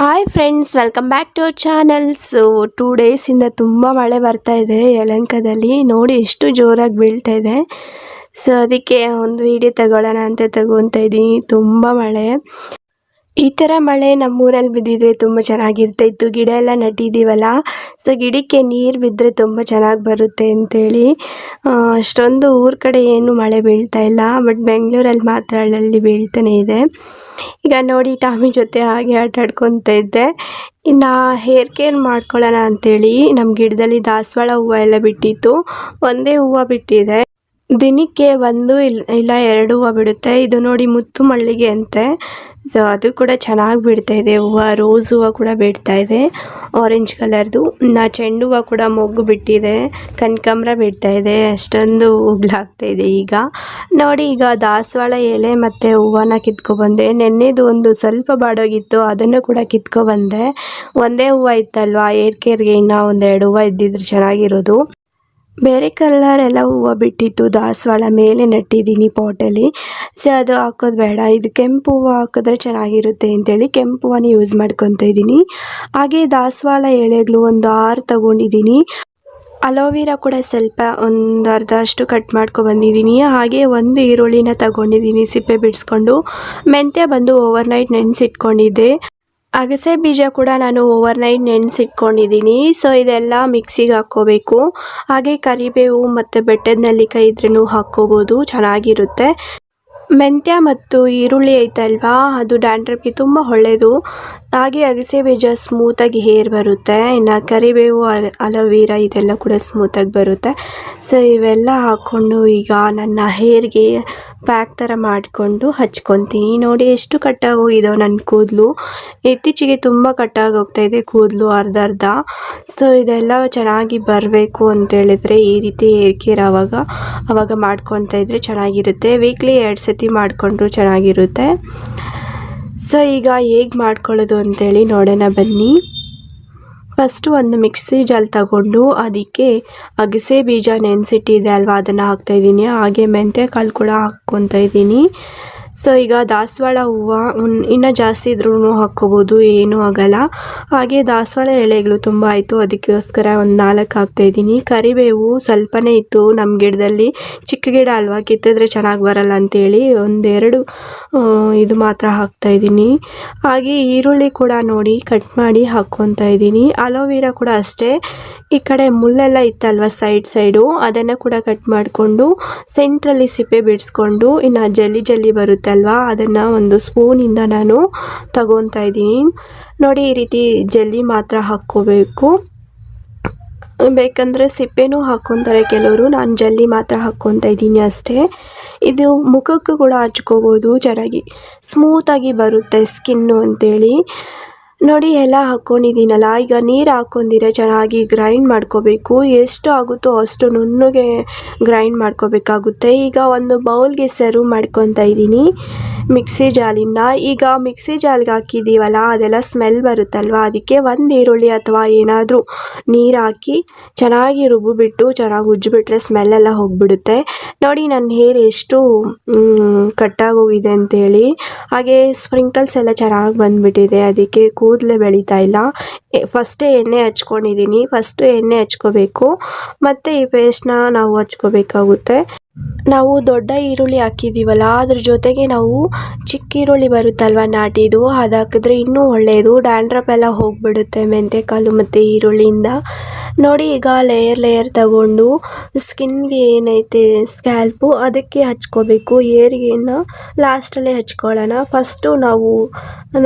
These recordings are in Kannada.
Hi friends welcome back to our channel so two ಡೇಸಿಂದ ತುಂಬ ಮಳೆ ಬರ್ತಾ ಇದೆ ಯಲಂಕದಲ್ಲಿ. ನೋಡಿ ಎಷ್ಟು ಜೋರಾಗಿ ಬೀಳ್ತಾ ಇದೆ. ಸೊ ಅದಕ್ಕೆ ಒಂದು ವಿಡಿಯೋ ತಗೊಳ್ಳೋಣ ಅಂತ ತಗೊತಾ ಇದ್ದೀನಿ. ತುಂಬ ಮಳೆ. ಈ ಥರ ಮಳೆ ನಮ್ಮೂರಲ್ಲಿ ಬಿದ್ದಿದ್ರೆ ತುಂಬ ಚೆನ್ನಾಗಿರ್ತಾಯಿತ್ತು ಗಿಡ ಎಲ್ಲ ನಟ್ಟಿದ್ದೀವಲ್ಲ ಸೊ ಗಿಡಕ್ಕೆ ನೀರು ಬಿದ್ದರೆ ತುಂಬ ಚೆನ್ನಾಗಿ ಬರುತ್ತೆ ಅಂತೇಳಿ. ಅಷ್ಟೊಂದು ಊರ ಕಡೆ ಏನು ಮಳೆ ಬೀಳ್ತಾ ಇಲ್ಲ ಬಟ್ ಬೆಂಗಳೂರಲ್ಲಿ ಮಾತ್ರ ಅಲ್ಲಲ್ಲಿ ಬೀಳ್ತಾನೆ ಇದೆ. ಈಗ ನೋಡಿ, ಟಾಮಿ ಜೊತೆ ಹಾಗೆ ಆಟ ಇದ್ದೆ. ಇನ್ನು ಹೇರ್ ಕೇರ್ ಮಾಡ್ಕೊಳ್ಳೋಣ ಅಂತೇಳಿ ನಮ್ಮ ಗಿಡದಲ್ಲಿ ದಾಸವಾಳ ಹೂವು ಎಲ್ಲ ಬಿಟ್ಟಿತ್ತು. ಒಂದೇ ಹೂವು ಬಿಟ್ಟಿದೆ. ದಿನಕ್ಕೆ ಒಂದು ಇಲ್ಲ ಎರಡು ಹೂವು ಬಿಡುತ್ತೆ. ಇದು ನೋಡಿ ಮುತ್ತು ಮಳ್ಳಿಗೆ ಅಂತೆ. ಸೊ ಅದು ಕೂಡ ಚೆನ್ನಾಗಿ ಬಿಡ್ತಾ ಇದೆ. ಹೂವು, ರೋಸ್ ಹೂವು ಕೂಡ ಬಿಡ್ತಾ ಇದೆ. ಆರೆಂಜ್ ಕಲರ್ದು ನಾ ಚೆಂಡು ಹೂವು ಕೂಡ ಮೊಗ್ಗು ಬಿಟ್ಟಿದೆ. ಕನಕಾಂಬ್ರ ಬಿಡ್ತಾ ಇದೆ. ಅಷ್ಟೊಂದು ಉಗ್ಲಾಗ್ತಾ ಇದೆ ಈಗ. ನೋಡಿ, ಈಗ ದಾಸವಾಳ ಎಲೆ ಮತ್ತು ಹೂವನ್ನ ಕಿತ್ಕೊಬಂದೆ. ನೆನ್ನೆದು ಒಂದು ಸ್ವಲ್ಪ ಬಾಡೋಗಿತ್ತು. ಅದನ್ನು ಕೂಡ ಕಿತ್ಕೊಬಂದೆ. ಒಂದೇ ಹೂವು ಇತ್ತಲ್ವ? ಏರ್ ಇನ್ನೂ ಇನ್ನೂ ಎರಡು ಹೂವು ಇದ್ದಿದ್ರೆ ಚೆನ್ನಾಗಿರೋದು. ಬೇರೆ ಕಲರ್ ಎಲ್ಲ ಹೂವು ಬಿಟ್ಟಿತ್ತು. ದಾಸವಾಳ ಮೇಲೆ ನೆಟ್ಟಿದ್ದೀನಿ ಪಾಟಲ್ಲಿ. ಸೊ, ಅದು ಹಾಕೋದು ಬೇಡ. ಇದು ಕೆಂಪು ಹೂವು ಹಾಕಿದ್ರೆ ಚೆನ್ನಾಗಿರುತ್ತೆ ಅಂತೇಳಿ ಕೆಂಪು ಹೂವನ್ನ ಯೂಸ್ ಮಾಡ್ಕೊತ ಇದ್ದೀನಿ. ಹಾಗೆ ದಾಸವಾಳ ಎಳೆಗಳು ಒಂದು ಆರು ತಗೊಂಡಿದ್ದೀನಿ. ಅಲೋವೆರಾ ಕೂಡ ಸ್ವಲ್ಪ ಒಂದು ಅರ್ಧ ಅಷ್ಟು ಕಟ್ ಮಾಡ್ಕೊ ಬಂದಿದ್ದೀನಿ. ಹಾಗೆ ಒಂದು ಈರುಳ್ಳಿನ ತಗೊಂಡಿದ್ದೀನಿ ಸಿಪ್ಪೆ ಬಿಡಿಸ್ಕೊಂಡು. ಮೆಂತ್ಯ ಬಂದು ಓವರ್ ನೈಟ್ ನೆನೆಸಿಟ್ಕೊಂಡಿದ್ದೆ. ಅಗಸೆ ಬೀಜ ಕೂಡ ನಾನು ಓವರ್ ನೈಟ್ ನೆನೆಸಿಟ್ಕೊಂಡಿದ್ದೀನಿ. ಸೊ ಇದೆಲ್ಲ ಮಿಕ್ಸಿಗೆ ಹಾಕ್ಕೋಬೇಕು. ಹಾಗೆ ಕರಿಬೇವು ಮತ್ತು ಬೆಟ್ಟದ ನೆಲ್ಲಿಕಾಯಿ ಇದ್ರೂ ಹಾಕ್ಕೋಬೋದು. ಚೆನ್ನಾಗಿರುತ್ತೆ. ಮೆಂತ್ಯ ಮತ್ತು ಈರುಳ್ಳಿ ಐತಲ್ವಾ? ಅದು ಡ್ಯಾಂಡ್ರಪ್ಗೆ ತುಂಬ ಒಳ್ಳೆಯದು ಹಾಗೆ ಅಗಸೆ ಬೀಜ ಸ್ಮೂತಾಗಿ ಹೇರ್ ಬರುತ್ತೆ. ಇನ್ನು ಕರಿಬೇವು, ಅಲ, ಅಲೋವೀರಾ ಇದೆಲ್ಲ ಕೂಡ ಸ್ಮೂತಾಗಿ ಬರುತ್ತೆ. ಸೊ ಇವೆಲ್ಲ ಹಾಕ್ಕೊಂಡು ಈಗ ನನ್ನ ಹೇರ್ಗೆ ಪ್ಯಾಕ್ ಥರ ಮಾಡಿಕೊಂಡು ಹಚ್ಕೊತೀನಿ. ನೋಡಿ ಎಷ್ಟು ಕಟ್ಟಾಗಿ ಹೋಗಿದೋ ನನ್ನ ಕೂದಲು. ಇತ್ತೀಚೆಗೆ ತುಂಬ ಕಟ್ಟಾಗಿ ಹೋಗ್ತಾ ಇದೆ ಕೂದಲು ಅರ್ಧ ಅರ್ಧ. ಸೊ ಇದೆಲ್ಲ ಚೆನ್ನಾಗಿ ಬರಬೇಕು ಅಂತೇಳಿದರೆ ಈ ರೀತಿ ಹೇರ್ ಕೇರ್ ಆವಾಗ ಆವಾಗ ಮಾಡ್ಕೊತಾ ಇದ್ರೆ ಚೆನ್ನಾಗಿರುತ್ತೆ. ವೀಕ್ಲಿ ಎರಡು ಸತಿ ಮಾಡಿಕೊಂಡ್ರು ಚೆನ್ನಾಗಿರುತ್ತೆ. ಸೊ ಈಗ ಹೇಗೆ ಮಾಡ್ಕೊಳ್ಳೋದು ಅಂತೇಳಿ ನೋಡೋಣ ಬನ್ನಿ. ಫಸ್ಟು ಒಂದು ಮಿಕ್ಸಿ ಜಾಲ್ ತಗೊಂಡು ಅದಕ್ಕೆ ಅಗಸೆ ಬೀಜ ನೆನೆಸಿಟ್ಟಿದೆ ಅಲ್ವಾ? ಅದನ್ನು ಹಾಕ್ತಾಯಿದ್ದೀನಿ ಹಾಗೆ ಮೆಂತ್ಯ ಕಾಳು ಕೂಡ ಹಾಕ್ಕೊತಾ ಇದ್ದೀನಿ. ಸೊ ಈಗ ದಾಸವಾಳ ಹೂವು ಇನ್ನೂ ಜಾಸ್ತಿ ಇದ್ರೂ ಹಾಕ್ಕೋಬೋದು, ಏನೂ ಆಗಲ್ಲ. ಹಾಗೆ ದಾಸವಾಳ ಎಲೆಗಳು ತುಂಬ ಆಯಿತು, ಅದಕ್ಕೋಸ್ಕರ ಒಂದು ನಾಲ್ಕು ಹಾಕ್ತಾಯಿದ್ದೀನಿ ಕರಿಬೇವು ಸ್ವಲ್ಪನೇ ಇತ್ತು ನಮ್ಮ ಗಿಡದಲ್ಲಿ. ಚಿಕ್ಕ ಗಿಡ ಅಲ್ವಾ, ಕಿತ್ತಿದ್ರೆ ಚೆನ್ನಾಗಿ ಬರಲ್ಲ ಅಂತೇಳಿ ಒಂದೆರಡು ಇದು ಮಾತ್ರ ಹಾಕ್ತಾಯಿದ್ದೀನಿ ಹಾಗೆ ಈರುಳ್ಳಿ ಕೂಡ ನೋಡಿ ಕಟ್ ಮಾಡಿ ಹಾಕ್ಕೊತಾ ಇದ್ದೀನಿ. ಅಲೋವೆರಾ ಕೂಡ ಅಷ್ಟೇ. ಈ ಕಡೆ ಮುಳ್ಳೆಲ್ಲ ಇತ್ತಲ್ವ ಸೈಡ್ ಸೈಡು, ಅದನ್ನು ಕೂಡ ಕಟ್ ಮಾಡಿಕೊಂಡು ಸೆಂಟ್ರಲ್ಲಿ ಸಿಪ್ಪೆ ಬಿಡಿಸ್ಕೊಂಡು, ಇನ್ನು ಜಲ್ಲಿ ಜಲ್ಲಿ ಬರುತ್ತಲ್ವ ಅದನ್ನು ಒಂದು ಸ್ಪೂನಿಂದ ನಾನು ತಗೊತಾ ಇದ್ದೀನಿ. ನೋಡಿ, ಈ ರೀತಿ ಜಲ್ಲಿ ಮಾತ್ರ ಹಾಕ್ಕೋಬೇಕು. ಬೇಕಂದರೆ ಸಿಪ್ಪೆನೂ ಹಾಕ್ಕೊತಾರೆ ಕೆಲವರು. ನಾನು ಜಲ್ಲಿ ಮಾತ್ರ ಹಾಕ್ಕೊತಾ ಇದ್ದೀನಿ ಅಷ್ಟೇ. ಇದು ಮುಖಕ್ಕೂ ಕೂಡ ಹಚ್ಕೋಬೋದು. ಚೆನ್ನಾಗಿ ಸ್ಮೂತಾಗಿ ಬರುತ್ತೆ ಸ್ಕಿನ್ನು ಅಂತೇಳಿ. ನೋಡಿ, ಎಲ್ಲ ಹಾಕ್ಕೊಂಡಿದ್ದೀನಲ್ಲ ಈಗ ನೀರು ಹಾಕ್ಕೊಂಡಿರೆ ಚೆನ್ನಾಗಿ ಗ್ರೈಂಡ್ ಮಾಡ್ಕೋಬೇಕು. ಎಷ್ಟು ಆಗುತ್ತೋ ಅಷ್ಟು ನುಣ್ಣಗೆ ಗ್ರೈಂಡ್ ಮಾಡ್ಕೋಬೇಕಾಗುತ್ತೆ. ಈಗ ಒಂದು ಬೌಲ್ಗೆ ಸರ್ವ್ ಮಾಡ್ಕೊತಾ ಇದ್ದೀನಿ ಮಿಕ್ಸಿ ಜಾಲಿಂದ. ಈಗ ಮಿಕ್ಸಿ ಜಾಲ್ಗೆ ಹಾಕಿದ್ದೀವಲ್ಲ, ಅದೆಲ್ಲ ಸ್ಮೆಲ್ ಬರುತ್ತಲ್ವ? ಅದಕ್ಕೆ ಒಂದು ಈರುಳ್ಳಿ ಅಥವಾ ಏನಾದರೂ ನೀರು ಹಾಕಿ ಚೆನ್ನಾಗಿ ರುಬ್ಬಿಬಿಟ್ಟು, ಚೆನ್ನಾಗಿ ಉಜ್ಜಿಬಿಟ್ರೆ ಸ್ಮೆಲ್ಲೆಲ್ಲ ಹೋಗಿಬಿಡುತ್ತೆ. ನೋಡಿ ನನ್ನ ಹೇರ್ ಎಷ್ಟು ಕಟ್ಟಾಗೋಗಿದೆ ಅಂತೇಳಿ. ಹಾಗೆ ಸ್ಪ್ರಿಂಕಲ್ಸ್ ಎಲ್ಲ ಚೆನ್ನಾಗಿ ಬಂದುಬಿಟ್ಟಿದೆ. ಅದಕ್ಕೆ ಕೂದಲೇ ಬೆಳೀತಾ ಇಲ್ಲ. ಫಸ್ಟೇ ಎಣ್ಣೆ ಹಚ್ಕೊಂಡಿದ್ದೀನಿ ಫಸ್ಟು ಎಣ್ಣೆ ಹಚ್ಕೋಬೇಕು. ಮತ್ತು ಈ ಪೇಸ್ಟ್ನ ನಾವು ಹಚ್ಕೋಬೇಕಾಗುತ್ತೆ. ನಾವು ದೊಡ್ಡ ಈರುಳ್ಳಿ ಹಾಕಿದ್ದೀವಲ್ಲ ಅದ್ರ ಜೊತೆಗೆ ನಾವು ಚಿಕ್ಕ ಈರುಳ್ಳಿ ಬರುತ್ತಲ್ವ ನಾಟಿದು ಅದು ಹಾಕಿದ್ರೆ ಇನ್ನೂ ಒಳ್ಳೆಯದು ಡ್ಯಾಂಡ್ರಪ್ ಎಲ್ಲ ಹೋಗಿಬಿಡುತ್ತೆ ಮೆಂತ್ಯಕಾಳು ಮತ್ತು ಈರುಳ್ಳಿಯಿಂದ. ನೋಡಿ ಈಗ ಲೇಯರ್ ಲೇಯರ್ ತಗೊಂಡು ಸ್ಕಿನ್ಗೆ ಏನೈತೆ ಸ್ಕ್ಯಾಲ್ಪು ಅದಕ್ಕೆ ಹಚ್ಕೋಬೇಕು. ಏರ್ಗೇನ ಲಾಸ್ಟಲ್ಲೇ ಹಚ್ಕೊಳ್ಳೋಣ. ಫಸ್ಟು ನಾವು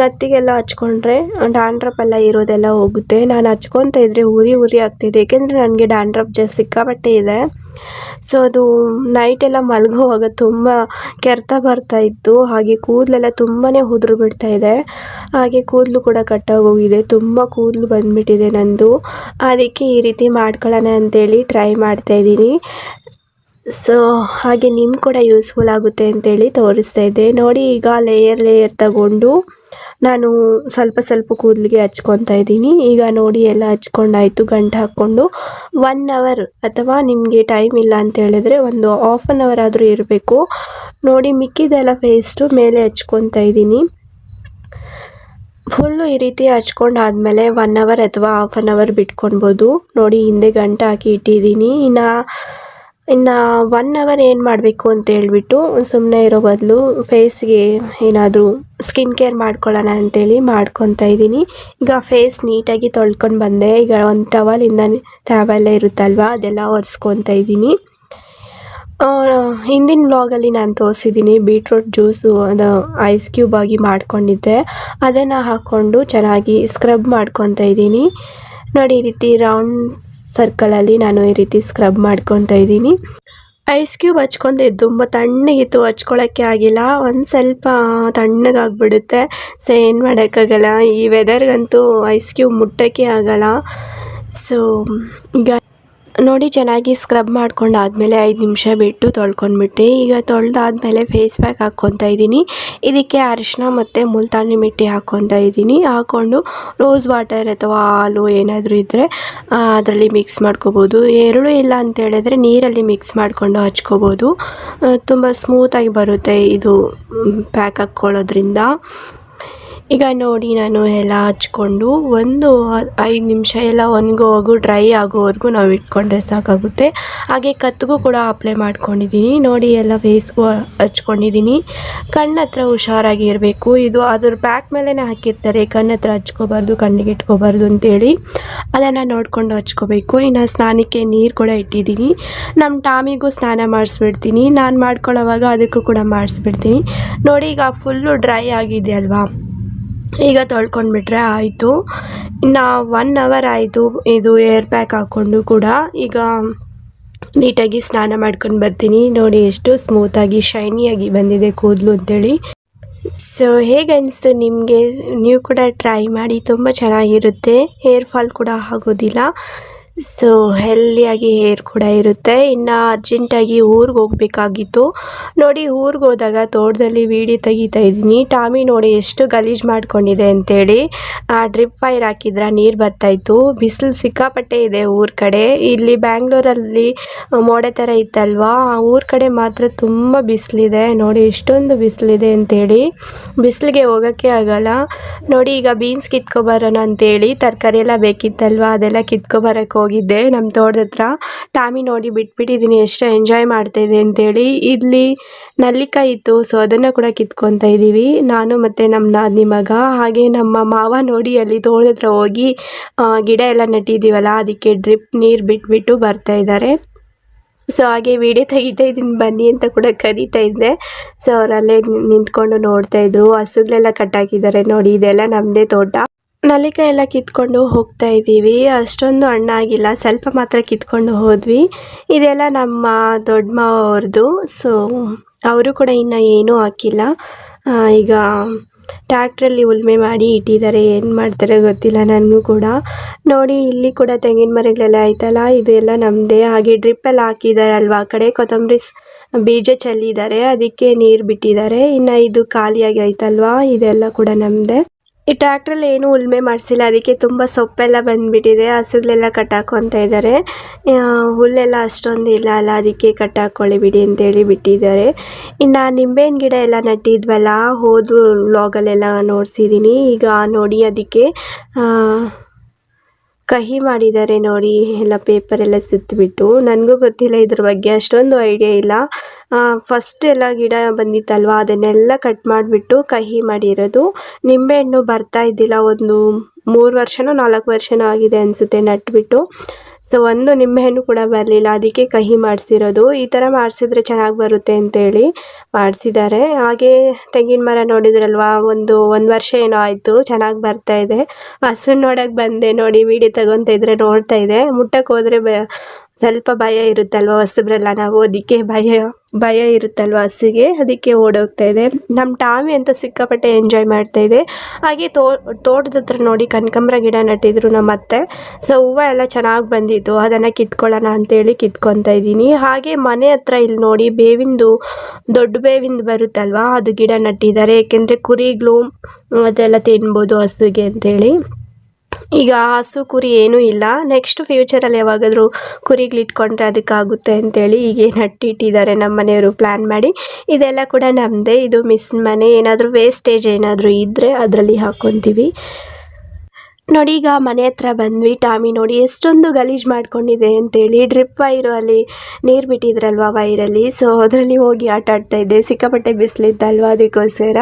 ನತ್ತಿಗೆಲ್ಲ ಹಚ್ಕೊಂಡ್ರೆ ಡ್ಯಾಂಡ್ರಪ್ ಎಲ್ಲ ಇರೋದೆಲ್ಲ ಹೋಗುತ್ತೆ. ನಾನು ಹಚ್ಕೊತ ಇದ್ರೆ ಉರಿ ಉರಿ ಆಗ್ತಿದೆ. ಏಕೆಂದರೆ ನನಗೆ ಡ್ಯಾಂಡ್ರಪ್ ಜಾಸ್ತಿ ಸಿಕ್ಕಾಪಟ್ಟೆ ಇದೆ. ಸೊ ಅದು ನೈಟೆಲ್ಲ ಮಲಗುವಾಗ ತುಂಬ ಕೆರೆತ ಬರ್ತಾ ಇತ್ತು. ಹಾಗೆ ಕೂದಲೆಲ್ಲ ತುಂಬಾ ಉದುರು ಬಿಡ್ತಾ ಇದೆ. ಹಾಗೆ ಕೂದಲು ಕೂಡ ಕಟ್ಟಾಗೋಗಿದೆ ತುಂಬ ಕೂದಲು ಬಂದ್ಬಿಟ್ಟಿದೆ ನಂದು. ಅದಕ್ಕೆ ಈ ರೀತಿ ಮಾಡ್ಕೊಳ್ಳೋಣ ಅಂತೇಳಿ ಟ್ರೈ ಮಾಡ್ತಾ ಇದ್ದೀನಿ. ಸೊ ಹಾಗೆ ನಿಮ್ಗೆ ಕೂಡ ಯೂಸ್ಫುಲ್ ಆಗುತ್ತೆ ಅಂತೇಳಿ ತೋರಿಸ್ತಾ ಇದ್ದೆ. ನೋಡಿ ಈಗ ಲೇಯರ್ ಲೇಯರ್ ತಗೊಂಡು ನಾನು ಸ್ವಲ್ಪ ಸ್ವಲ್ಪ ಕೂದಲಿಗೆ ಹಚ್ಕೊತಾ ಇದ್ದೀನಿ. ಈಗ ನೋಡಿ ಎಲ್ಲ ಹಚ್ಕೊಂಡಾಯಿತು, ಗಂಟು ಹಾಕ್ಕೊಂಡು. ಒನ್ ಅವರ್ ಅಥವಾ ನಿಮಗೆ ಟೈಮ್ ಇಲ್ಲ ಅಂತ ಹೇಳಿದ್ರೆ ಒಂದು ಹಾಫ್ ಆನ್ ಅವರ್ ಆದರೂ ಇರಬೇಕು. ನೋಡಿ ಮಿಕ್ಕಿದೆಲ್ಲ ಪೇಸ್ಟು ಮೇಲೆ ಹಚ್ಕೊತಾ ಇದ್ದೀನಿ. ಫುಲ್ಲು ಈ ರೀತಿ ಹಚ್ಕೊಂಡಾದ್ಮೇಲೆ ಒನ್ ಅವರ್ ಅಥವಾ ಹಾಫ್ ಆನ್ ಅವರ್ ಬಿಟ್ಕೊಳ್ಬೋದು. ನೋಡಿ ಹಿಂದೆ ಗಂಟು ಹಾಕಿ ಇಟ್ಟಿದ್ದೀನಿ. ಇನ್ನು ಇನ್ನು ಒನ್ ಅವರ್ ಏನು ಮಾಡಬೇಕು ಅಂತ ಹೇಳ್ಬಿಟ್ಟು ಸುಮ್ಮನೆ ಇರೋ ಬದಲು ಫೇಸ್ಗೆ ಏನಾದರೂ ಸ್ಕಿನ್ ಕೇರ್ ಮಾಡ್ಕೊಳ್ಳೋಣ ಅಂತೇಳಿ ಮಾಡ್ಕೊತಾ ಇದ್ದೀನಿ. ಈಗ ಫೇಸ್ ನೀಟಾಗಿ ತೊಳ್ಕೊಂಡು ಬಂದೆ. ಈಗ ಒಂದು ಟವಲಿಂದ ಟವೆಲ್ಲ ಇರುತ್ತಲ್ವ, ಅದೆಲ್ಲ ಒರೆಸ್ಕೊತಾ ಇದ್ದೀನಿ. ಹಿಂದಿನ ವ್ಲಾಗಲ್ಲಿ ನಾನು ತೋರಿಸಿದ್ದೀನಿ ಬೀಟ್ರೂಟ್ ಜ್ಯೂಸು ಅದು ಐಸ್ ಕ್ಯೂಬ್ ಆಗಿ ಮಾಡ್ಕೊಂಡಿದ್ದೆ. ಅದನ್ನು ಹಾಕ್ಕೊಂಡು ಚೆನ್ನಾಗಿ ಸ್ಕ್ರಬ್ ಮಾಡ್ಕೊತಾ ಇದ್ದೀನಿ. ನೋಡಿ ಈ ರೀತಿ ರೌಂಡ್ ಸರ್ಕಲಲ್ಲಿ ನಾನು ಈ ರೀತಿ ಸ್ಕ್ರಬ್ ಮಾಡ್ಕೊತಾ ಇದ್ದೀನಿ. ಐಸ್ ಕ್ಯೂಬ್ ಹಚ್ಕೊಂಡೆ, ತುಂಬ ತಣ್ಣಗಿತ್ತು ಹಚ್ಕೊಳ್ಳೋಕ್ಕೆ ಆಗಿಲ್ಲ. ಒಂದು ಸ್ವಲ್ಪ ತಣ್ಣಗಾಗ್ಬಿಡುತ್ತೆ ಸೊ, ಏನು ಮಾಡೋಕ್ಕಾಗಲ್ಲ. ಈ ವೆದರ್ಗಂತೂ ಐಸ್ ಕ್ಯೂಬ್ ಮುಟ್ಟೋಕ್ಕೆ ಆಗಲ್ಲ. ಸೊ ಈಗ ನೋಡಿ, ಚೆನ್ನಾಗಿ ಸ್ಕ್ರಬ್ ಮಾಡ್ಕೊಂಡಾದ್ಮೇಲೆ ಐದು ನಿಮಿಷ ಬಿಟ್ಟು ತೊಳ್ಕೊಂಡ್ಬಿಟ್ಟೆ, ಈಗ ತೊಳೆದಾದ್ಮೇಲೆ ಫೇಸ್ ಪ್ಯಾಕ್ ಹಾಕ್ಕೊತಾ ಇದ್ದೀನಿ. ಇದಕ್ಕೆ ಅರಿಶಿನ ಮತ್ತು ಮುಲ್ತಾನಿ ಮಿಟ್ಟಿ ಹಾಕ್ಕೊತಾ ಇದ್ದೀನಿ. ಹಾಕ್ಕೊಂಡು ರೋಸ್ ವಾಟರ್ ಅಥವಾ ಹಾಲು ಏನಾದರೂ ಇದ್ದರೆ ಅದರಲ್ಲಿ ಮಿಕ್ಸ್ ಮಾಡ್ಕೋಬೋದು. ಎರಡೂ ಇಲ್ಲ ಅಂತ ಹೇಳಿದ್ರೆ ನೀರಲ್ಲಿ ಮಿಕ್ಸ್ ಮಾಡಿಕೊಂಡು ಹಚ್ಕೋಬೋದು. ತುಂಬ ಸ್ಮೂತಾಗಿ ಬರುತ್ತೆ ಇದು ಪ್ಯಾಕ್ ಹಾಕ್ಕೊಳ್ಳೋದ್ರಿಂದ. ಈಗ ನೋಡಿ ನಾನು ಎಲ್ಲ ಹಚ್ಕೊಂಡು ಒಂದು ಐದು ನಿಮಿಷ ಎಲ್ಲ ಒಣಗೋವಾಗೂ ಡ್ರೈ ಆಗೋವರೆಗೂ ನಾವು ಇಟ್ಕೊಂಡ್ರೆ ಸಾಕಾಗುತ್ತೆ. ಹಾಗೆ ಕತ್ತಿಗೂ ಕೂಡ ಅಪ್ಲೈ ಮಾಡ್ಕೊಂಡಿದ್ದೀನಿ. ನೋಡಿ ಎಲ್ಲ ಫೇಸ್ಗೂ ಹಚ್ಕೊಂಡಿದ್ದೀನಿ. ಕಣ್ಣ ಹತ್ರ ಹುಷಾರಾಗಿ ಇರಬೇಕು. ಇದು ಅದ್ರ ಪ್ಯಾಕ್ ಮೇಲೇ ಹಾಕಿರ್ತಾರೆ. ಕಣ್ಣ ಹತ್ರ ಹಚ್ಕೋಬಾರ್ದು, ಕಣ್ಣಿಗೆ ಇಟ್ಕೋಬಾರ್ದು ಅಂತೇಳಿ. ಅದನ್ನು ನೋಡಿಕೊಂಡು ಹಚ್ಕೋಬೇಕು. ಇನ್ನು ಸ್ನಾನಕ್ಕೆ ನೀರು ಕೂಡ ಇಟ್ಟಿದ್ದೀನಿ. ನಮ್ಮ ಟಾಮಿಗೂ ಸ್ನಾನ ಮಾಡಿಸ್ಬಿಡ್ತೀನಿ. ನಾನು ಮಾಡ್ಕೊಳ್ಳೋವಾಗ ಅದಕ್ಕೂ ಕೂಡ ಮಾಡಿಸ್ಬಿಡ್ತೀನಿ. ನೋಡಿ ಈಗ ಫುಲ್ಲು ಡ್ರೈ ಆಗಿದೆ ಅಲ್ವಾ? ಈಗ ತೊಳ್ಕೊಂಡ್ಬಿಟ್ರೆ ಆಯಿತು. ಇನ್ನು ಒನ್ ಅವರ್ ಆಯಿತು ಇದು ಏರ್ ಪ್ಯಾಕ್ ಹಾಕ್ಕೊಂಡು ಕೂಡ. ಈಗ ನೀಟಾಗಿ ಸ್ನಾನ ಮಾಡ್ಕೊಂಡು ಬರ್ತೀನಿ. ನೋಡಿ ಎಷ್ಟು ಸ್ಮೂತಾಗಿ ಶೈನಿಯಾಗಿ ಬಂದಿದೆ ಕೂದಲು ಅಂತೇಳಿ. ಸೊ ಹೇಗೆ ಅನಿಸ್ತು ನಿಮಗೆ? ನೀವು ಕೂಡ ಟ್ರೈ ಮಾಡಿ, ತುಂಬ ಚೆನ್ನಾಗಿರುತ್ತೆ. ಹೇರ್ ಫಾಲ್ ಕೂಡ ಆಗೋದಿಲ್ಲ. ಸೊ ಹೆಲ್ದಿಯಾಗಿ ಹೇರ್ ಕೂಡ ಇರುತ್ತೆ. ಇನ್ನು ಅರ್ಜೆಂಟಾಗಿ ಊರಿಗೆ ಹೋಗಬೇಕಾಗಿತ್ತು. ನೋಡಿ, ಊರಿಗೆ ಹೋದಾಗ ತೋಟದಲ್ಲಿ ವೀಡಿಯೋ ತೆಗಿತಾ ಇದ್ದೀನಿ. ಟಾಮಿ ನೋಡಿ ಎಷ್ಟು ಗಲೀಜು ಮಾಡ್ಕೊಂಡಿದೆ ಅಂತೇಳಿ. ಡ್ರಿಪ್ ಫೈರ್ ಹಾಕಿದ್ರೆ ನೀರು ಬರ್ತಾಯಿತ್ತು ಬಿಸಿಲು ಸಿಕ್ಕಾಪಟ್ಟೆ ಇದೆ ಊರ ಕಡೆ. ಇಲ್ಲಿ ಬ್ಯಾಂಗ್ಳೂರಲ್ಲಿ ಮೋಡ ಥರ ಇತ್ತಲ್ವಾ? ಆ ಊರ ಕಡೆ ಮಾತ್ರ ತುಂಬ ಬಿಸಿಲಿದೆ. ನೋಡಿ, ಎಷ್ಟೊಂದು ಬಿಸಿಲಿದೆ ಅಂತೇಳಿ. ಬಿಸಿಲಿಗೆ ಹೋಗೋಕ್ಕೆ ಆಗಲ್ಲ. ನೋಡಿ, ಈಗ ಬೀನ್ಸ್ ಕಿತ್ಕೊಬರೋಣ ಅಂತೇಳಿ. ತರಕಾರಿ ಎಲ್ಲ ಬೇಕಿತ್ತಲ್ವಾ? ಅದೆಲ್ಲ ಕಿತ್ಕೊಬರಕ್ಕೆ ಹೋಗಿದ್ದೆ. ನಮ್ಮ ತೋಟದ ಹತ್ರ ಟಾಮಿ ನೋಡಿ ಬಿಟ್ಬಿಟ್ಟಿದ್ದೀನಿ ಎಷ್ಟು ಎಂಜಾಯ್ ಮಾಡ್ತಾಯಿದೆ ಅಂತೇಳಿ. ಇಲ್ಲಿ ನಲ್ಲಿಕಾಯಿ ಇತ್ತು, ಸೊ ಅದನ್ನು ಕೂಡ ಕಿತ್ಕೊತಾ ಇದ್ದೀವಿ. ನಾನು ಮತ್ತು ನಮ್ಮ ನಾದಿನಿ ಮಗ, ಹಾಗೆ ನಮ್ಮ ಮಾವ ನೋಡಿ ಅಲ್ಲಿ ತೋಟದ ಹತ್ರ ಹೋಗಿ ಗಿಡ ಎಲ್ಲ ನೆಟ್ಟಿದ್ದೀವಲ್ಲ, ಅದಕ್ಕೆ ಡ್ರಿಪ್ ನೀರು ಬಿಟ್ಬಿಟ್ಟು ಬರ್ತಾ ಇದ್ದಾರೆ. ಸೊ ಹಾಗೆ ವಿಡಿಯೋ ತೆಗಿತಾ ಇದ್ದೀನಿ, ಬನ್ನಿ ಅಂತ ಕೂಡ ಕರೀತಾ ಇದ್ದೆ. ಸೊ ಅವರಲ್ಲೇ ನಿಂತ್ಕೊಂಡು ನೋಡ್ತಾ ಇದ್ರು, ಹಸುಗಳೆಲ್ಲ ಕಟ್ಟಾಕಿದ್ದಾರೆ ನೋಡಿ, ಇದೆಲ್ಲ ನಮ್ಮದೇ ತೋಟ. ನಲ್ಲಿಕಾಯಿ ಎಲ್ಲ ಕಿತ್ಕೊಂಡು ಹೋಗ್ತಾ ಇದ್ದೀವಿ. ಅಷ್ಟೊಂದು ಹಣ್ಣಾಗಿಲ್ಲ. ಸ್ವಲ್ಪ ಮಾತ್ರ ಕಿತ್ಕೊಂಡು ಹೋದ್ವಿ. ಇದೆಲ್ಲ ನಮ್ಮ ದೊಡ್ಡ ಅವ್ರದ್ದು ಸೊ ಅವರು ಕೂಡ ಇನ್ನು ಏನೂ ಹಾಕಿಲ್ಲ. ಈಗ ಟ್ಯಾಕ್ಟ್ರಲ್ಲಿ ಉಳುಮೆ ಮಾಡಿ ಇಟ್ಟಿದ್ದಾರೆ. ಏನು ಮಾಡ್ತಾರೆ ಗೊತ್ತಿಲ್ಲ ನನಗೂ ಕೂಡ. ನೋಡಿ, ಇಲ್ಲಿ ಕೂಡ ತೆಂಗಿನ ಮರಗಳೆಲ್ಲ ಆಯ್ತಲ್ಲ? ಇದೆಲ್ಲ ನಮ್ಮದೇ ಹಾಗೆ ಡ್ರಿಪ್ಪೆಲ್ಲ ಹಾಕಿದ್ದಾರೆ ಅಲ್ವಾ ಆ ಕಡೆ ಕೊತ್ತಂಬರಿ ಬೀಜ ಚೆಲ್ಲಿದ್ದಾರೆ. ಅದಕ್ಕೆ ನೀರು ಬಿಟ್ಟಿದ್ದಾರೆ. ಇನ್ನು ಇದು ಖಾಲಿಯಾಗಿ ಆಯ್ತಲ್ವಾ? ಇದೆಲ್ಲ ಕೂಡ ನಮ್ಮದೇ ಈ ಟ್ಯಾಕ್ಟ್ರಲ್ಲಿ ಏನು ಉಳುಮೆ ಮಾಡಿಸಿಲ್ಲ. ಅದಕ್ಕೆ ತುಂಬ ಸೊಪ್ಪೆಲ್ಲ ಬಂದುಬಿಟ್ಟಿದೆ. ಹಸುಗಳೆಲ್ಲ ಕಟ್ಟಾಕೊತ ಇದ್ದಾರೆ. ಹುಲ್ಲೆಲ್ಲ ಅಷ್ಟೊಂದು ಇಲ್ಲ ಅಲ್ಲ. ಅದಕ್ಕೆ ಕಟ್ಟಾಕೊಳ್ಳಿ ಬಿಡಿ ಅಂತೇಳಿ ಬಿಟ್ಟಿದ್ದಾರೆ. ಇನ್ನು ನಿಂಬೆಹಣ್ಣು ಗಿಡ ಎಲ್ಲ ನಟ್ಟಿದ್ವಲ್ಲ, ಹೋದ್ರು ವ್ಲಾಗಲ್ಲೆಲ್ಲ ನೋಡಿಸಿದ್ದೀನಿ. ಈಗ ನೋಡಿ ಅದಕ್ಕೆ ಕಹಿ ಮಾಡಿದ್ದಾರೆ ನೋಡಿ, ಎಲ್ಲ ಪೇಪರ್ ಎಲ್ಲ ಸುತ್ತಿಬಿಟ್ಟು ನನಗೂ ಗೊತ್ತಿಲ್ಲ ಇದ್ರ ಬಗ್ಗೆ, ಅಷ್ಟೊಂದು ಐಡಿಯಾ ಇಲ್ಲ. ಫಸ್ಟ್ ಎಲ್ಲ ಗಿಡ ಬಂದಿತ್ತಲ್ವ, ಅದನ್ನೆಲ್ಲ ಕಟ್ ಮಾಡಿಬಿಟ್ಟು ಕಹಿ ಮಾಡಿರೋದು. ನಿಂಬೆಹಣ್ಣು ಬರ್ತಾ ಇದ್ದಿಲ್ಲ, ಒಂದು ಮೂರು ವರ್ಷನೋ ನಾಲ್ಕು ವರ್ಷನೋ ಆಗಿದೆ ಅನಿಸುತ್ತೆ ನಟ್ಬಿಟ್ಟು. ಸೊ ಒಂದು ನಿಂಬೆಹಣ್ಣು ಕೂಡ ಬರಲಿಲ್ಲ, ಅದಕ್ಕೆ ಕಹಿ ಮಾಡಿಸಿರೋದು. ಈ ಥರ ಮಾಡಿಸಿದ್ರೆ ಚೆನ್ನಾಗಿ ಬರುತ್ತೆ ಅಂತೇಳಿ ಮಾಡಿಸಿದ್ದಾರೆ. ಹಾಗೆ ತೆಂಗಿನ ಮರ ನೋಡಿದ್ರಲ್ವಾ, ಒಂದು ಒಂದು ವರ್ಷ ಏನೋ ಆಯಿತು, ಚೆನ್ನಾಗಿ ಬರ್ತಾ ಇದೆ. ಹಸು ನೋಡಕ್ಕೆ ಬಂದೆ ನೋಡಿ ವಿಡಿಯೋ ತಗೊತಾ ಇದ್ರೆ ನೋಡ್ತಾ ಇದೆ. ಮುಟ್ಟಕ್ಕೆ ಹೋದರೆ ಬ ಸ್ವಲ್ಪ ಭಯ ಇರುತ್ತಲ್ವ ಹಸುಬ್ರೆಲ್ಲ ನಾವು ಅದಕ್ಕೆ ಭಯ ಭಯ ಇರುತ್ತಲ್ವ ಹಸುಗೆ? ಅದಕ್ಕೆ ಓಡೋಗ್ತಾ ಇದೆ. ನಮ್ಮ ಟಾಮಿ ಅಂತ ಸಿಕ್ಕಾಪಟ್ಟೆ ಎಂಜಾಯ್ ಮಾಡ್ತಾ ಇದೆ. ಹಾಗೆ ತೋ, ತೋಟದ ಹತ್ರ ನೋಡಿ ಕನಕಾಂಬ್ರ ಗಿಡ ನಟ್ಟಿದ್ರು ನಮ್ಮ ಅತ್ತೆ. ಸೊ ಹೂವು ಎಲ್ಲ ಚೆನ್ನಾಗಿ ಬಂದಿತ್ತು. ಅದನ್ನು ಕಿತ್ಕೊಳ್ಳೋಣ ಅಂತೇಳಿ ಕಿತ್ಕೊತಾ ಇದ್ದೀನಿ. ಹಾಗೆ ಮನೆ ಹತ್ರ ಇಲ್ಲಿ ನೋಡಿ ಬೇವಿಂದು, ದೊಡ್ಡ ಬೇವಿಂದು ಬರುತ್ತಲ್ವ? ಅದು ಗಿಡ ನಟ್ಟಿದ್ದಾರೆ. ಏಕೆಂದರೆ ಕುರಿಗಳು ಅದೆಲ್ಲ ತಿನ್ಬೋದು ಹಸುಗೆ ಅಂತೇಳಿ. ಈಗ ಹಸು ಕುರಿ ಏನೂ ಇಲ್ಲ. ನೆಕ್ಸ್ಟ್ ಫ್ಯೂಚರಲ್ಲಿ ಯಾವಾಗಾದರೂ ಕುರಿಗಳಿಟ್ಕೊಂಡ್ರೆ ಅದಕ್ಕಾಗುತ್ತೆ ಅಂತೇಳಿ ಈಗೇನು ನಟ್ಟಿಟ್ಟಿದ್ದಾರೆ ನಮ್ಮ ಮನೆಯವರು ಪ್ಲ್ಯಾನ್ ಮಾಡಿ. ಇದೆಲ್ಲ ಕೂಡ ನಮ್ಮದೇ ಇದು ಮಿಸ್ ಮನೆ. ಏನಾದರೂ ವೇಸ್ಟೇಜ್ ಏನಾದರೂ ಇದ್ದರೆ ಅದರಲ್ಲಿ ಹಾಕ್ಕೊತೀವಿ ನೋಡಿ ಈಗ ಮನೆ ಹತ್ರ ಬಂದ್ವಿ. ಟಾಮಿ ನೋಡಿ ಎಷ್ಟೊಂದು ಗಲೀಜು ಮಾಡ್ಕೊಂಡಿದೆ ಅಂತೇಳಿ ಡ್ರಿಪ್ ವೈರು ಅಲ್ಲಿ ನೀರು ಬಿಟ್ಟಿದ್ರಲ್ವ ವೈರಲ್ಲಿ. ಸೊ ಅದರಲ್ಲಿ ಹೋಗಿ ಆಟ ಆಡ್ತಾ ಇದ್ದೆ. ಸಿಕ್ಕಾಪಟ್ಟೆ ಬಿಸಿಲಿದ್ದಲ್ವ ಅದಕ್ಕೋಸ್ಕರ.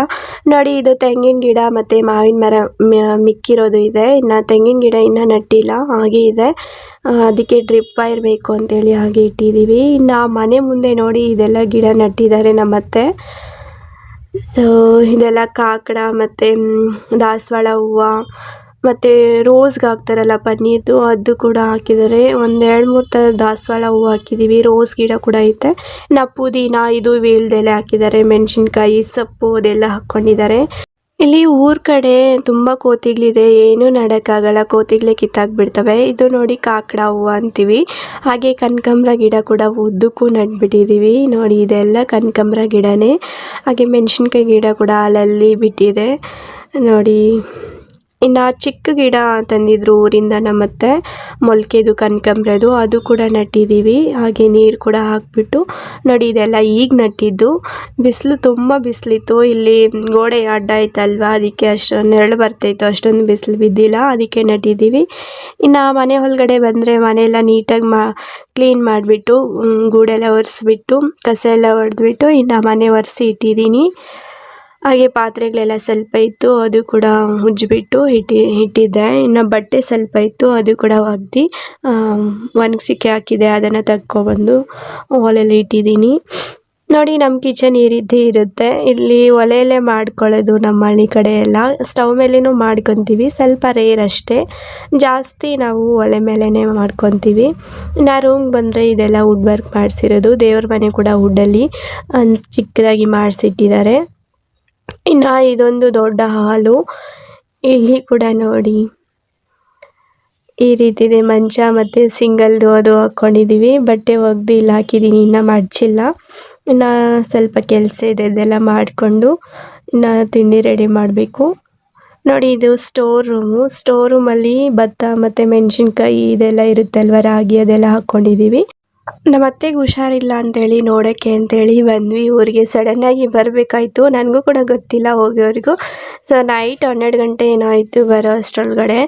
ನೋಡಿ ಇದು ತೆಂಗಿನ ಗಿಡ ಮತ್ತು ಮಾವಿನ ಮರ ಮಿಕ್ಕಿರೋದು ಇದೆ. ಇನ್ನು ತೆಂಗಿನ ಗಿಡ ಇನ್ನೂ ನಟ್ಟಿಲ್ಲ. ಹಾಗೆ ಇದೆ. ಅದಕ್ಕೆ ಡ್ರಿಪ್ ವೈರ್ ಬೇಕು ಅಂತೇಳಿ ಹಾಗೆ ಇಟ್ಟಿದ್ದೀವಿ ಇನ್ನು ಮನೆ ಮುಂದೆ ನೋಡಿ ಇದೆಲ್ಲ ಗಿಡ ನಟ್ಟಿದ್ದಾರೆ ನಮ್ಮತ್ತೆ ಸೊ ಇದೆಲ್ಲ ಕಾಕಡ ಮತ್ತು ದಾಸವಾಳ ಹೂವು ಮತ್ತು ರೋಸ್ಗೆ ಹಾಕ್ತಾರಲ್ಲ ಪನ್ನೀರ್ದು, ಅದು ಕೂಡ ಹಾಕಿದ್ದಾರೆ. ಒಂದು ಎರಡು ಮೂರು ಥರ ದಾಸವಾಳ ಹೂವು ಹಾಕಿದ್ದೀವಿ ರೋಸ್ ಗಿಡ ಕೂಡ ಐತೆ. ನಾ ಪುದೀನ, ಇದು ವೀಳ್ದೆಲೆ ಹಾಕಿದ್ದಾರೆ. ಮೆಣಸಿನ್ಕಾಯಿ, ಸೊಪ್ಪು ಅದೆಲ್ಲ ಹಾಕ್ಕೊಂಡಿದ್ದಾರೆ. ಇಲ್ಲಿ ಊರ ಕಡೆ ತುಂಬ ಕೋತಿಗಳಿದೆ ಏನೂ ನಡೋಕ್ಕಾಗಲ್ಲ. ಕೋತಿಗಳೇ ಕಿತ್ತಾಕ್ಬಿಡ್ತವೆ. ಇದು ನೋಡಿ ಕಾಕಡ ಹೂವು ಅಂತೀವಿ. ಹಾಗೆ ಕನಕಾಂಬ್ರ ಗಿಡ ಕೂಡ ಉದ್ದಕ್ಕೂ ನಟ್ಬಿಟ್ಟಿದ್ದೀವಿ ನೋಡಿ, ಇದೆಲ್ಲ ಕನಕಾಂಬ್ರ ಗಿಡನೇ. ಹಾಗೆ ಮೆಣಸಿನ್ಕಾಯಿ ಗಿಡ ಕೂಡ ಅಲ್ಲಲ್ಲಿ ಬಿಟ್ಟಿದೆ ನೋಡಿ. ಇನ್ನು ಚಿಕ್ಕ ಗಿಡ ತಂದಿದ್ರು ಊರಿಂದ ನಮ್ಮತ್ತೆ. ಮೊಲ್ಕೆದು ಕನಕಾಂಬ್ರದು ಅದು ಕೂಡ ನಟ್ಟಿದ್ದೀವಿ ಹಾಗೆ ನೀರು ಕೂಡ ಹಾಕಿಬಿಟ್ಟು ನೋಡಿ ಇದೆಲ್ಲ ಈಗ ನಟ್ಟಿದ್ದು. ಬಿಸಿಲು ತುಂಬ ಬಿಸಿಲಿತ್ತು. ಇಲ್ಲಿ ಗೋಡೆ ಅಡ್ಡ ಆಯ್ತಲ್ವಾ ಅದಕ್ಕೆ ಅಷ್ಟೊಂದು ನೆರಳು ಬರ್ತಾಯಿತ್ತು. ಅಷ್ಟೊಂದು ಬಿಸಿಲು ಬಿದ್ದಿಲ್ಲ. ಅದಕ್ಕೆ ನಟ್ಟಿದ್ದೀವಿ ಇನ್ನು ಮನೆ ಒಳಗಡೆ ಬಂದರೆ ಮನೆಯೆಲ್ಲ ನೀಟಾಗಿ ಮಾ, ಕ್ಲೀನ್ ಮಾಡಿಬಿಟ್ಟು ಗೂಡೆಲ್ಲ ಒರೆಸ್ಬಿಟ್ಟು, ಕಸ ಎಲ್ಲ ಹೊಡೆದ್ಬಿಟ್ಟು ಇನ್ನು ಮನೆ ಒರೆಸಿ ಇಟ್ಟಿದ್ದೀನಿ ಹಾಗೆ ಪಾತ್ರೆಗಳೆಲ್ಲ ಸ್ವಲ್ಪ ಇತ್ತು, ಅದು ಕೂಡ ಉಜ್ಜಿಬಿಟ್ಟು ಇಟ್ಟಿ ಇಟ್ಟಿದ್ದೆ ಇನ್ನು ಬಟ್ಟೆ ಸ್ವಲ್ಪ ಇತ್ತು, ಅದು ಕೂಡ ಒಗ್ದು ಒಣಗಿಸಿಕೆ ಹಾಕಿದೆ. ಅದನ್ನು ತಕ್ಕೊಬಂದು ಒಲೆಯಲ್ಲಿ ಇಟ್ಟಿದ್ದೀನಿ. ನೋಡಿ, ನಮ್ಮ ಕಿಚನ್ ಈ ರೀತಿ ಇರುತ್ತೆ. ಇಲ್ಲಿ ಒಲೆಯಲ್ಲೇ ಮಾಡ್ಕೊಳ್ಳೋದು ನಮ್ಮ ಹಳ್ಳಿ ಕಡೆ ಎಲ್ಲ. ಸ್ಟವ್ ಮೇಲೇನೂ ಮಾಡ್ಕೊತೀವಿ, ಸ್ವಲ್ಪ ರೇರ್ ಅಷ್ಟೇ. ಜಾಸ್ತಿ ನಾವು ಒಲೆ ಮೇಲೇ ಮಾಡ್ಕೊತೀವಿ. ನಾ ರೂಮ್ಗೆ ಬಂದರೆ ಇದೆಲ್ಲ ವುಡ್ ವರ್ಕ್ ಮಾಡಿಸಿರೋದು. ದೇವ್ರ ಮನೆ ಕೂಡ ವುಡ್ಡಲ್ಲಿ ಚಿಕ್ಕದಾಗಿ ಮಾಡಿಸಿಟ್ಟಿದ್ದಾರೆ. ಇನ್ನು ಇದೊಂದು ದೊಡ್ಡ ಹಾಲು. ಇಲ್ಲಿ ಕೂಡ ನೋಡಿ. ಈ ರೀತಿ ಇದೆ ಮಂಚ ಮತ್ತು ಸಿಂಗಲ್ದು ಅದು ಹಾಕ್ಕೊಂಡಿದ್ದೀವಿ ಬಟ್ಟೆ ಒಗ್ದು ಇಲ್ಲಿ ಹಾಕಿದ್ದೀನಿ ಇನ್ನೂ ಮಡ್ಚಿಲ್ಲ ಇನ್ನು ಸ್ವಲ್ಪ ಕೆಲಸ ಇದೆ. ಇದೆಲ್ಲ ಮಾಡಿಕೊಂಡು ಇನ್ನು ತಿಂಡಿ ರೆಡಿ ಮಾಡಬೇಕು. ನೋಡಿ, ಇದು ಸ್ಟೋರ್ ರೂಮು ಸ್ಟೋರ್ ರೂಮಲ್ಲಿ ಭತ್ತ ಮತ್ತು ಮೆಣಸಿನ್ಕಾಯಿ ಇದೆಲ್ಲ ಇರುತ್ತಲ್ವ? ರಾಗಿ ಅದೆಲ್ಲ ಹಾಕ್ಕೊಂಡಿದ್ದೀವಿ ನಮ್ಮ ಅತ್ತೆಗೆ ಹುಷಾರಿಲ್ಲ ಅಂತೇಳಿ ನೋಡೋಕ್ಕೆ ಅಂತೇಳಿ ಬಂದ್ವಿ. ಊರಿಗೆ ಸಡನ್ನಾಗಿ ಬರಬೇಕಾಯ್ತು. ನನಗೂ ಕೂಡ ಗೊತ್ತಿಲ್ಲ ಹೋಗೋರಿಗೂ ಸೊ ನೈಟ್ ಹನ್ನೆರಡು ಗಂಟೆ ಏನೋ ಆಯಿತು ಬರೋ ಅಷ್ಟರೊಳಗಡೆ.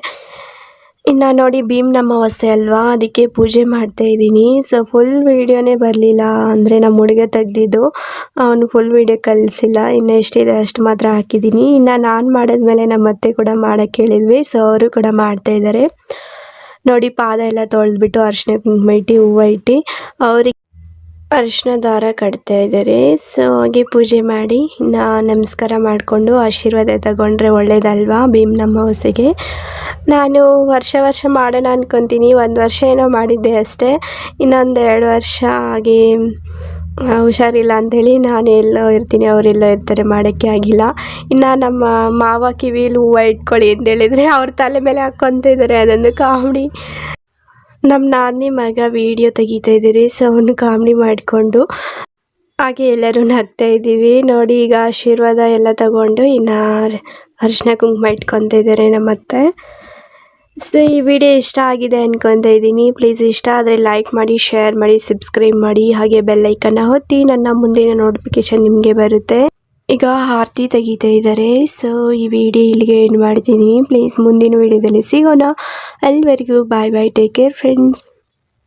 ಇನ್ನು ನೋಡಿ ಭೀಮ್ ನಮ್ಮ ಹೊಸೆ ಅಲ್ವಾ? ಅದಕ್ಕೆ ಪೂಜೆ ಮಾಡ್ತಾ ಇದ್ದೀನಿ. ಸೊ ಫುಲ್ ವೀಡಿಯೋನೇ ಬರಲಿಲ್ಲ ಅಂದರೆ ನಮ್ಮ ಹುಡುಗ ತೆಗ್ದಿದ್ದು. ಅವನು ಫುಲ್ ವೀಡಿಯೋ ಕಳಿಸಿಲ್ಲ. ಇನ್ನು ಎಷ್ಟಿದೆ ಅಷ್ಟು ಮಾತ್ರ ಹಾಕಿದ್ದೀನಿ. ಇನ್ನು ನಾನು ಮಾಡಿದ್ಮೇಲೆ ನಮ್ಮ ಅತ್ತೆ ಕೂಡ ಮಾಡೋಕ್ಕೆ ಹೇಳಿದ್ವಿ. ಸೊ ಅವರು ಕೂಡ ಮಾಡ್ತಾಯಿದ್ದಾರೆ ನೋಡಿ ಪಾದ ಎಲ್ಲ ತೊಳೆದ್ಬಿಟ್ಟು ಅರಿಶಿನ ಕುಂಕುಮ ಇಟ್ಟು ಹೂವು ಇಟ್ಟು ಅವ್ರಿಗೆ ಅರಿಶಿನ ದಾರ ಕಟ್ತಾ ಇದ್ದಾರೆ. ಸೊ ಹಾಗೆ ಪೂಜೆ ಮಾಡಿ ನಾ ನಮಸ್ಕಾರ ಮಾಡಿಕೊಂಡು ಆಶೀರ್ವಾದ ತಗೊಂಡ್ರೆ ಒಳ್ಳೇದಲ್ವಾ ಭೀಮ್ ಅಮಾವಾಸ್ಯೆಗೆ ನಾನು ವರ್ಷ ವರ್ಷ ಮಾಡೋಣ ಅಂದ್ಕೊತೀನಿ ಒಂದು ವರ್ಷ ಏನೋ ಮಾಡಿದ್ದೆ ಅಷ್ಟೇ. ಇನ್ನೊಂದು ಎರಡು ವರ್ಷ ಹಾಗೆ ಆ, ಹುಷಾರಿಲ್ಲ ಅಂಥೇಳಿ ನಾನು ಎಲ್ಲೋ ಇರ್ತೀನಿ ಅವರೆಲ್ಲೋ ಇರ್ತಾರೆ, ಮಾಡೋಕ್ಕೆ ಆಗಿಲ್ಲ. ಇನ್ನು ನಮ್ಮ ಮಾವ ಕಿವಿಲಿ ಹೂವು ಇಟ್ಕೊಳ್ಳಿ ಅಂತ ಹೇಳಿದರೆ ಅವ್ರ ತಲೆ ಮೇಲೆ ಹಾಕ್ಕೊತಿದ್ದಾರೆ ಅದೊಂದು ಕಾಮಿಡಿ. ನಮ್ಮ ನಾನಿ ಮಗ ವಿಡಿಯೋ ತೆಗಿತಾ ಇದ್ದೀರಿ ಸೊ ಅವನು ಕಾಮಿಡಿ ಮಾಡಿಕೊಂಡು ಹಾಗೆ ಎಲ್ಲರೂ ನಗ್ತಾ ಇದ್ದೀವಿ. ನೋಡಿ, ಈಗ ಆಶೀರ್ವಾದ ಎಲ್ಲ ತಗೊಂಡು ಇನ್ನು ಅರಿಶಿನ ಕುಂಕುಮ ಇಟ್ಕೊತಿದ್ದಾರೆ ನಮ್ಮತ್ತೆ. ಸೊ, ಈ ವಿಡಿಯೋ ಇಷ್ಟ ಆಗಿದೆ ಅನ್ಕೊತಾ ಇದ್ದೀನಿ. ಪ್ಲೀಸ್ ಇಷ್ಟ ಆದರೆ ಲೈಕ್ ಮಾಡಿ ಶೇರ್ ಮಾಡಿ ಸಬ್ಸ್ಕ್ರೈಬ್ ಮಾಡಿ. ಹಾಗೆ ಬೆಲ್ಲೈಕನ್ನ ಹೊತ್ತಿ ನನ್ನ ಮುಂದಿನ ನೋಟಿಫಿಕೇಶನ್ ನಿಮಗೆ ಬರುತ್ತೆ. ಈಗ ಆರತಿ ತೆಗಿತಾ ಇದ್ದಾರೆ. ಸೊ ಈ ವಿಡಿಯೋ ಇಲ್ಲಿಗೆ ಎಂಡ್ ಮಾಡ್ತೀನಿ ಪ್ಲೀಸ್ ಮುಂದಿನ ವಿಡಿಯೋದಲ್ಲಿ ಸಿಗೋಣ. ಅಲ್ಲಿವರೆಗೂ bye bye take care friends